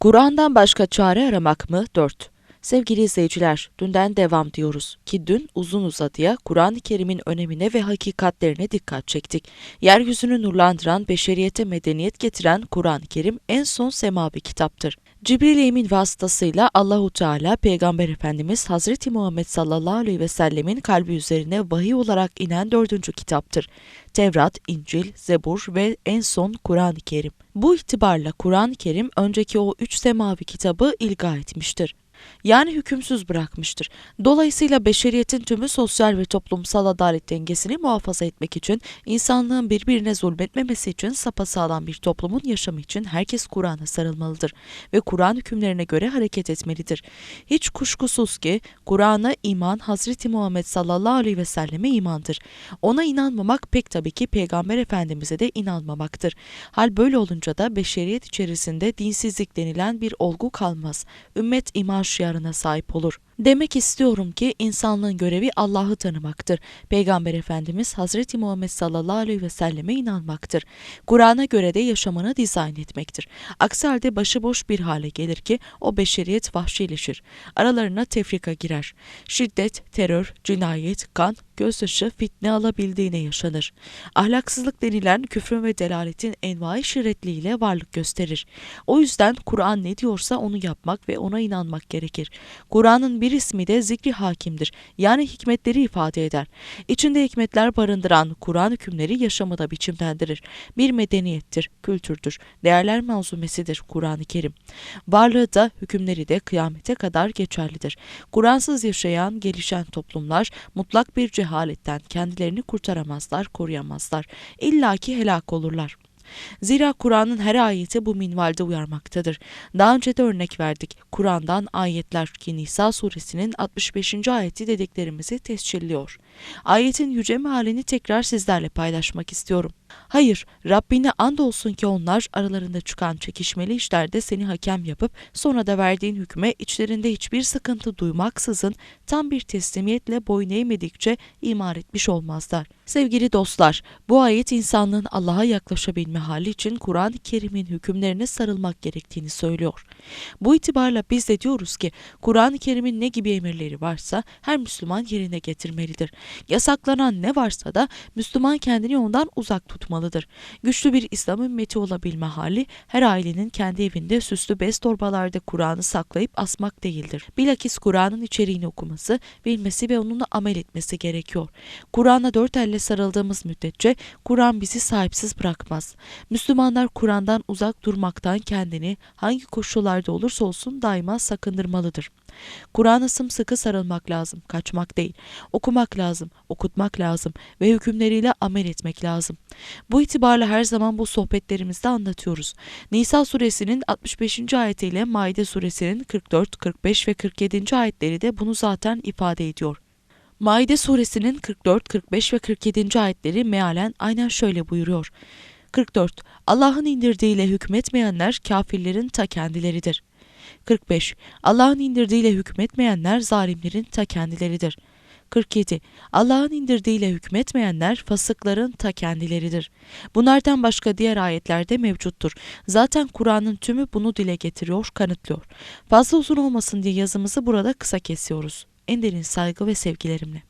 Kur'an'dan başka çare aramak mı? 4. Sevgili izleyiciler, dünden devam diyoruz ki dün uzun uzadıya Kur'an-ı Kerim'in önemine ve hakikatlerine dikkat çektik. Yeryüzünü nurlandıran, beşeriyete medeniyet getiren Kur'an-ı Kerim en son semavi kitaptır. Cibril Emin vasıtasıyla Allahu Teala Peygamber Efendimiz Hazreti Muhammed sallallahu aleyhi ve sellemin kalbi üzerine vahiy olarak inen dördüncü kitaptır. Tevrat, İncil, Zebur ve en son Kur'an-ı Kerim. Bu itibarla Kur'an-ı Kerim önceki o üç semavi kitabı ilga etmiştir yani hükümsüz bırakmıştır. Dolayısıyla beşeriyetin tümü sosyal ve toplumsal adalet dengesini muhafaza etmek için, insanlığın birbirine zulmetmemesi için sapasağlam bir toplumun yaşamı için herkes Kur'an'a sarılmalıdır ve Kur'an hükümlerine göre hareket etmelidir. Hiç kuşkusuz ki Kur'an'a iman Hazreti Muhammed sallallahu aleyhi ve selleme imandır. Ona inanmamak pek tabii ki Peygamber Efendimiz'e de inanmamaktır. Hal böyle olunca da beşeriyet içerisinde dinsizlik denilen bir olgu kalmaz. Ümmet iman şiarına sahip olur. Demek istiyorum ki insanlığın görevi Allah'ı tanımaktır. Peygamber Efendimiz Hazreti Muhammed sallallahu aleyhi ve selleme inanmaktır. Kur'an'a göre de yaşamını dizayn etmektir. Aksi halde başıboş bir hale gelir ki o beşeriyet vahşileşir. Aralarına tefrika girer. Şiddet, terör, cinayet, kan, gözyaşı, fitne alabildiğine yaşanır. Ahlaksızlık denilen küfrün ve delaletin envai şirretliğiyle varlık gösterir. O yüzden Kur'an ne diyorsa onu yapmak ve ona inanmak gerekir. Kur'an'ın bir bir ismi de zikri hakimdir. Yani hikmetleri ifade eder. İçinde hikmetler barındıran Kur'an hükümleri yaşamı da biçimlendirir. Bir medeniyettir, kültürdür, değerler manzumesidir Kur'an-ı Kerim. Varlığı da hükümleri de kıyamete kadar geçerlidir. Kur'ansız yaşayan, gelişen toplumlar mutlak bir cehaletten kendilerini kurtaramazlar, koruyamazlar. İlla ki helak olurlar. Zira Kur'an'ın her ayeti bu minvalde uyarmaktadır. Daha önce de örnek verdik. Kur'an'dan ayetler ki Nisa suresinin 65. ayeti dediklerimizi tescilliyor. Ayetin yüce mealini tekrar sizlerle paylaşmak istiyorum. Hayır, Rabbine andolsun ki onlar aralarında çıkan çekişmeli işlerde seni hakem yapıp sonra da verdiğin hükme içlerinde hiçbir sıkıntı duymaksızın tam bir teslimiyetle boyun eğmedikçe imar etmiş olmazlar. Sevgili dostlar, bu ayet insanlığın Allah'a yaklaşabilme hali için Kur'an-ı Kerim'in hükümlerine sarılmak gerektiğini söylüyor. Bu itibarla biz de diyoruz ki Kur'an-ı Kerim'in ne gibi emirleri varsa her Müslüman yerine getirmelidir. Yasaklanan ne varsa da Müslüman kendini ondan uzak tutmalıdır. Güçlü bir İslam ümmeti olabilme hali her ailenin kendi evinde süslü bez torbalarda Kur'an'ı saklayıp asmak değildir. Bilakis Kur'an'ın içeriğini okuması, bilmesi ve onunla amel etmesi gerekiyor. Kur'an'a dört elle sarıldığımız müddetçe Kur'an bizi sahipsiz bırakmaz. Müslümanlar Kur'an'dan uzak durmaktan kendini hangi koşullarda olursa olsun daima sakındırmalıdır. Kur'an'a sımsıkı sarılmak lazım, kaçmak değil. Okumak lazım, okutmak lazım ve hükümleriyle amel etmek lazım. Bu itibarla her zaman bu sohbetlerimizde anlatıyoruz. Nisa suresinin 65. ayetiyle Maide suresinin 44, 45 ve 47. ayetleri de bunu zaten ifade ediyor. Maide suresinin 44, 45 ve 47. ayetleri mealen aynen şöyle buyuruyor. 44. Allah'ın indirdiğiyle hükmetmeyenler kafirlerin ta kendileridir. 45. Allah'ın indirdiğiyle hükmetmeyenler zalimlerin ta kendileridir. 47. Allah'ın indirdiğiyle hükmetmeyenler fasıkların ta kendileridir. Bunlardan başka diğer ayetlerde mevcuttur. Zaten Kur'an'ın tümü bunu dile getiriyor, kanıtlıyor. Fazla uzun olmasın diye yazımızı burada kısa kesiyoruz. En derin saygı ve sevgilerimle.